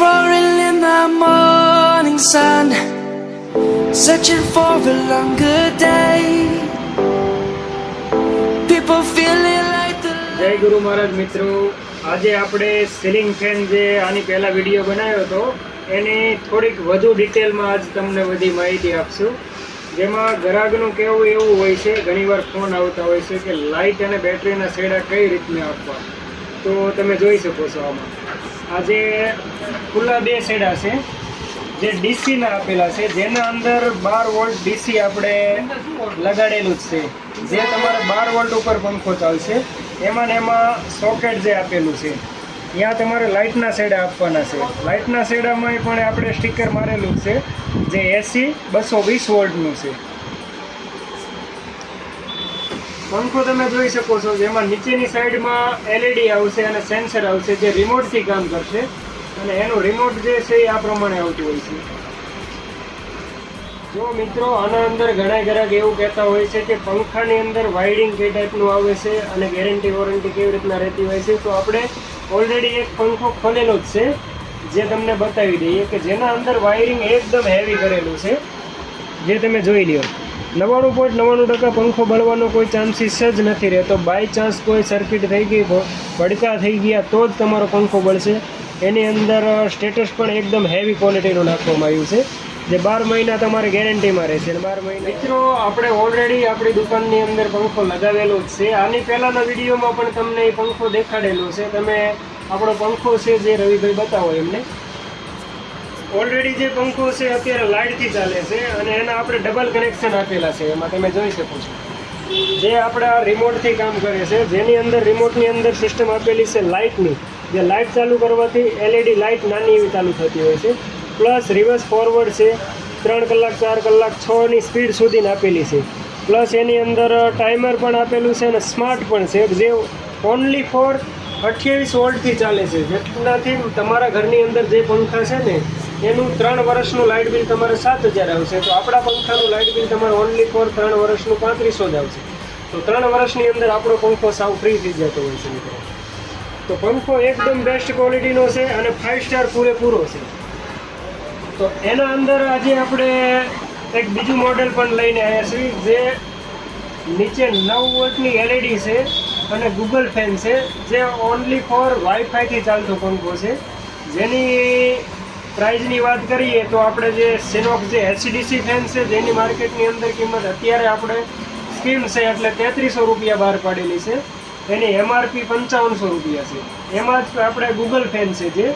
roaring in the morning sun, searching for a longer day. People feeling like the જય ગુરુ મહારાજ મિત્રો. આજે આપણે સીલિંગ ફેન જે આની પહેલા વીડિયો બનાવ્યો હતો એની થોડીક વધુ ડિટેલમાં આજ તમને બધી માહિતી આપશું. જેમાં ગ્રાહકનું કહેવું એવું હોય છે ઘણીવાર ફોન આવતા હોય છે કે લાઇટ અને બેટરીના છેડા કઈ રીતના આપવા. તો તમે જોઈ શકો છો આમાં. આજે ખુલ્લા બે છેડા છે. જે ડીસીના આપેલા છે. જેના અંદર બાર વોલ્ટ ડીસી આપણે લગાડેલું જ છે. જે તમારે બાર વોલ્ટ ઉપર પંખો ચાલશે. એમાં ને એમાં સોકેટ જે આપેલું છે, ત્યાં તમારે લાઇટના શેડા આપવાના છે. લાઇટના શેડામાં પણ આપણે સ્ટીકર મારેલું છે. જે એસી બસો વીસ વોલ્ટનું છે. પંખો તમે જોઈ શકો છો, જેમાં નીચેની સાઈડમાં એલઈડી આવશે અને સેન્સર આવશે જે રિમોટથી કામ કરશે. અને એનું રિમોટ જે છે એ આ પ્રમાણે આવતું હોય છે. જો મિત્રો, આના અંદર ઘણા ગ્રાહક એવું કહેતા હોય છે કે પંખાની અંદર વાયરિંગ કઈ ટાઈપનું આવે છે અને ગેરંટી વોરંટી કેવી રીતના રહેતી હોય છે, તો આપણે ઓલરેડી એક પંખો ખોલેલો જ છે. જે તમને બતાવી દઈએ કે જેના અંદર વાયરિંગ એકદમ હેવી કરેલું છે. જે તમે જોઈ લ્યો. નવ્વાણું પોઈન્ટ નવ્વાણું ટકા પંખો બળવાનો કોઈ ચાન્સીસ જ નથી રહેતો. બાય ચાન્સ કોઈ સર્કિટ થઈ ગઈ ભડકા થઈ ગયા તો જ તમારો પંખો બળશે. એની અંદર સ્ટેટસ પણ એકદમ હેવી ક્વોલિટીનું નાખવામાં આવ્યું છે. જે બાર મહિના તમારે ગેરંટીમાં રહેશે. અને બાર મહિના મિત્રો, આપણે ઓલરેડી આપણી દુકાનની અંદર પંખો લગાવેલો જ છે. આની પહેલાંના વિડીયોમાં પણ તમને એ પંખો દેખાડેલો છે. તમે આપણો પંખો છે જે રવિભાઈ બતાવો એમને. ઓલરેડી જે પંખો છે, અત્યારે લાઇટથી ચાલે છે અને એના આપણે ડબલ કનેક્શન આપેલા છે. એમાં તમે જોઈ શકો છો. જે આપણા રિમોટથી કામ કરે છે, જેની અંદર રિમોટની અંદર સિસ્ટમ આપેલી છે લાઇટની જે લાઇટ ચાલુ કરવાથી એલઈડી લાઇટ નાની એવી ચાલુ થતી હોય છે. પ્લસ રિવર્સ ફોરવર્ડ છે, ત્રણ કલાક, ચાર કલાક છની સ્પીડ સુધીને આપેલી છે. પ્લસ એની અંદર ટાઈમર પણ આપેલું છે અને સ્માર્ટ પણ છે. જે ઓનલી ફોર અઠ્યાવીસ વોલ્ટથી ચાલે છે. જેટલાથી તમારા ઘરની અંદર જે પંખા છે ને એનું ત્રણ વર્ષનું લાઇટ બિલ તમારે સાત હજાર આવશે. તો આપણા પંખાનું લાઇટ બિલ તમારે ઓનલી ફોર ત્રણ વર્ષનું પાંત્રીસો જ આવશે. તો ત્રણ વર્ષની અંદર આપણો પંખો સાવ ફ્રી થઈ જતો હોય છે મિત્રો. તો પંખો એકદમ બેસ્ટ ક્વોલિટીનો છે અને ફાઇવ સ્ટાર પૂરેપૂરો છે. તો એના અંદર આજે આપણે એક બીજું મોડેલ પણ લઈને આવ્યા છીએ, જે નીચે નવ વોટની એલઈડી છે અને ગૂગલ ફેન છે, જે ઓનલી ફોર વાઈફાઈથી ચાલતો પંખો છે. જેની પ્રાઇઝની વાત કરીએ તો આપણે જે સેનોક જે એચડીસી ફેન છે, જેની માર્કેટની અંદર કિંમત અત્યારે આપણે સ્કીમ છે એટલે તેત્રીસો રૂપિયા બહાર પાડેલી છે. એની એમઆરપી પંચાવનસો રૂપિયા છે. એમાં જ આપણે ગૂગલ ફેન છે જે.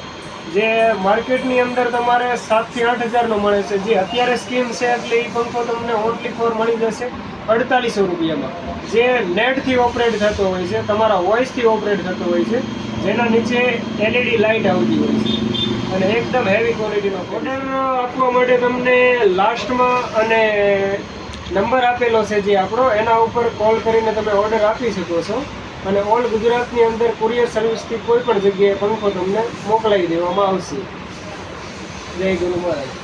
જે માર્કેટની અંદર તમારે સાતથી આઠ હજારનો મળે છે. જે અત્યારે સ્કીમ છે એટલે એ પંખો તમને ઓનલી ફોર મળી જશે અડતાલીસો રૂપિયામાં. જે નેટથી ઓપરેટ થતો હોય છે, તમારા વોઇસથી ઓપરેટ થતો હોય છે, જેના નીચે એલઈડી લાઇટ આવતી હોય છે. અને એકદમ હેવી ક્વોલિટીનો ઓર્ડર આપવા માટે તમને લાસ્ટમાં અને નંબર આપેલો છે જે આપણો, એના ઉપર કોલ કરીને તમે ઓર્ડર આપી શકો છો. અને ઓલ ગુજરાતની અંદર કુરિયર સર્વિસથી કોઈ પણ જગ્યાએ પંખો તમને મોકલાવી દેવામાં આવશે. જય ગુરુ મહારાજ.